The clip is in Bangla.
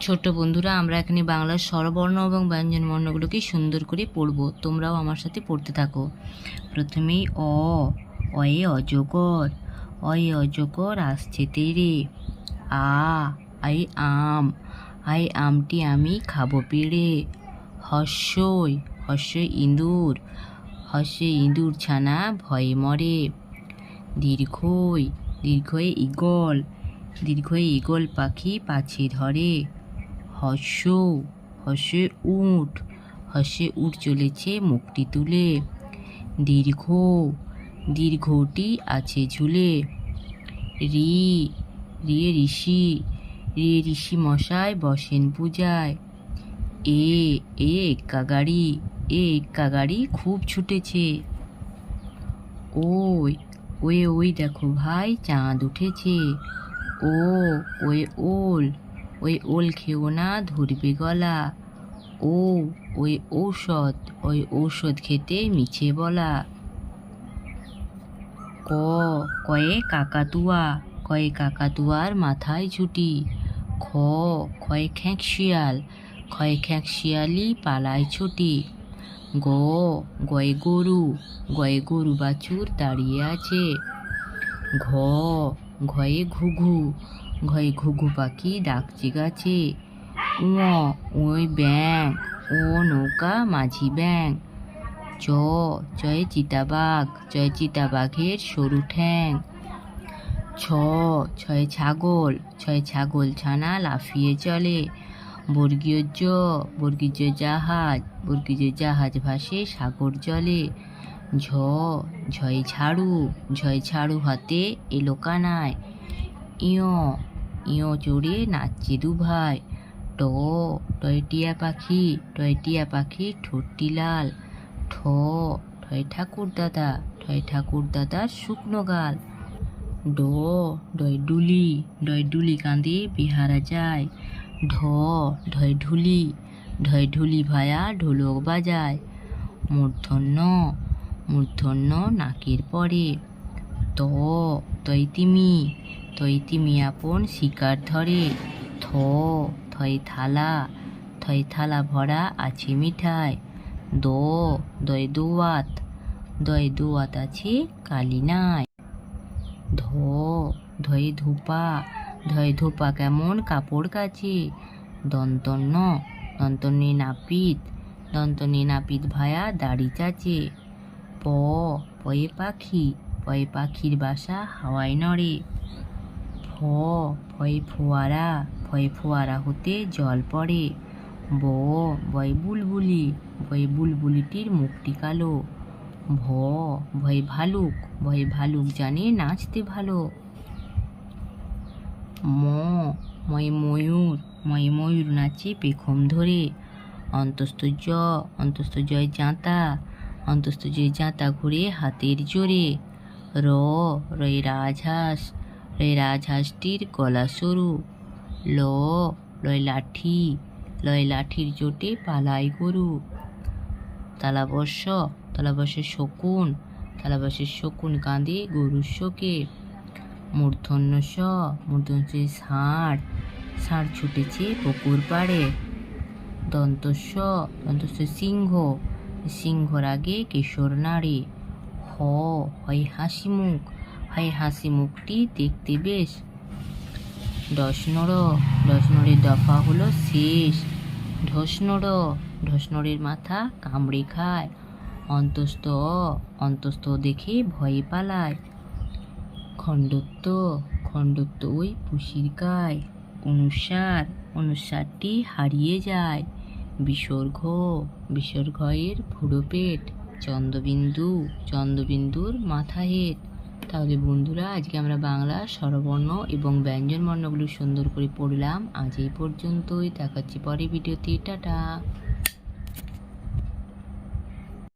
ছোট বন্ধুরা, আমরা এখানে বাংলার স্বরবর্ণ এবং ব্যঞ্জন বর্ণগুলোকে সুন্দর করে পড়ব। তোমরাও আমার সাথে পড়তে থাকো। প্রথমেই অ, অয়ে অজগর অয়ে অজগর আসছে তেরে। আ, আই আম, আই আমটি আমি খাব পেড়ে। হস্যই হস্যই ইঁদুর হস্যে ইঁদুর ছানা ভয়ে মরে। দীর্ঘই দীর্ঘয়ে ঈগল দীর্ঘয়ে ঈগল পাখি পাছে ধরে। হস্য হস্যে উঠ হস্যে উঠ চলেছে মুখটি তুলে। দীর্ঘ, দীর্ঘটি আছে ঝুলে। রি, রিয়ে ঋষি রিয়ে ঋষি মশায় বসেন পূজায়। এ এ এক্কা গাড়ি, এ এক্কা গাড়ি খুব ছুটেছে। ওই ওই ওই দেখো ভাই, চাঁদ উঠেছে। ও ওই ওল ওই ওল খেও না, ধরবে গলা। ও, ওই ঔষধ ওই ঔষধ খেতে মিছে বলা। ক, কয়ে কাকাতুয়া, কয়ে কাকাতুয়ার মাথায় ছুটি খ খয়ে খ্যাঁক শিয়াল খয়ে খ্যাঁক শিয়ালি পালায় ছুটি। গ, গয়ে গরু গয়ে গরু বাছুর দাঁড়িয়ে আছে। ঘ, ঘয়ে ঘুঘু ঘয়ে ঘুঘু পাখি ডাকছে গাছে, উঁ, ওই ব্যাং ও নৌকা মাঝি ব্যাং চ চয়ে চিতাবাঘ চয়ে চিতাবাঘের সরু ঠ্যাং, ছ, ছয় ছাগল ছয় ছাগল ছানা লাফিয়ে চলে বর্গীয় জ বর্গীয় জাহাজ বর্গীয় জাহাজ ভাসে সাগর জলে, ঝ, ঝয় ঝাড়ু ঝয় ঝাড়ু হাতে এলো কানায় ইয় ইয় চড়ে নাচছে দু ভাই। ট টয়টিয়া পাখি টয়টিয়া পাখি ঠোঁটটি লাল। ঠ, ঠয় ঠাকুর দাদা, ঠয় ঠাকুর দাদার শুকনো গাল। ড ডয় ডুলি ডয় ডুলি কাঁদে বিহারা যায়। ঢ, ঢয় ঢুলি ঢয় ঢুলি ভায়া ঢোলক বাজায়। মূর্ধন্য মূর্ধন্য নাকের পরে। ত, তৈতিমি তৈতিমি আপন শিকার ধরে। থ থয় থালা থয় থালা ভরা আছে মিঠাই। দ দয় দুয়াত দয় দুয়াত আছে কালি নাই ধ ধয়ে ধোপা ধয়ে ধোপা কেমন কাপড় কাচে। দন্তন্য দন্তন্যে নাপিত দন্তন্যে নাপিত ভায়া দাড়ি চাচে। প, পয়ে পাখি, পয়ে পাখির বাসা হাওয়ায় নড়ে। ফয়ে ফোয়ারা ফয়ে ফোয়ারা হতে জল পড়ে ব বুলবুলি বয়ে বুলবুলিটির মুখটি কালো ভ ভয়ে ভালুক ভয়ে ভালুক জানে নাচতে ভালো ম ময়ে ময়ূর ময়ে ময়ূর নাচে পেখম ধরে অন্তস্থ জ অন্তস্থ জয় জাঁতা অন্তস্থ জয় জাঁতা ঘুরে হাতের জোরে র রয়ে রাজহাঁস রয়ে রাজহাঁসটির গলা সরু। ল, লয় লাঠি, লয় লাঠির চোটে পালাই গরু। তালাবর্ষ, তালাবর্ষের শকুন তালাবর্ষের শকুন কাঁদে গরুর শোকে। মূর্ধন্য স, মূর্ধন্য ষাঁড় ষাঁড় ছুটেছে পুকুর পাড়ে। দন্তস্ব দন্তস্ব সিংহ, সিংহর আগে কিশোর নারী হ, হয় হাসি মুখ হয় হাসি মুখটি দেখতে বেশ। ডসনড় ডসনড়ের দফা হলো শেষ। ঢসনড় ঢসনড়ের মাথা কামড়ে খায়। অন্তস্থ অন্তস্থ দেখে ভয়ে পালায়। খণ্ডত্ব খণ্ডত্ব ওই পুষির গায়। অনুসার, অনুসারটি হারিয়ে যায়। বিসর্গ, বিসর্গয়ের ভুড়ো পেট। চন্দ্রবিন্দু, চন্দ্রবিন্দুর মাথা হেট তাহলে বন্ধুরা, আজকে আমরা বাংলা, স্বরবর্ণ এবং ব্যঞ্জন বর্ণগুলো সুন্দর করে পড়লাম। আজ এই পর্যন্তই, দেখাচ্ছি পরে ভিডিওতে। টাটা!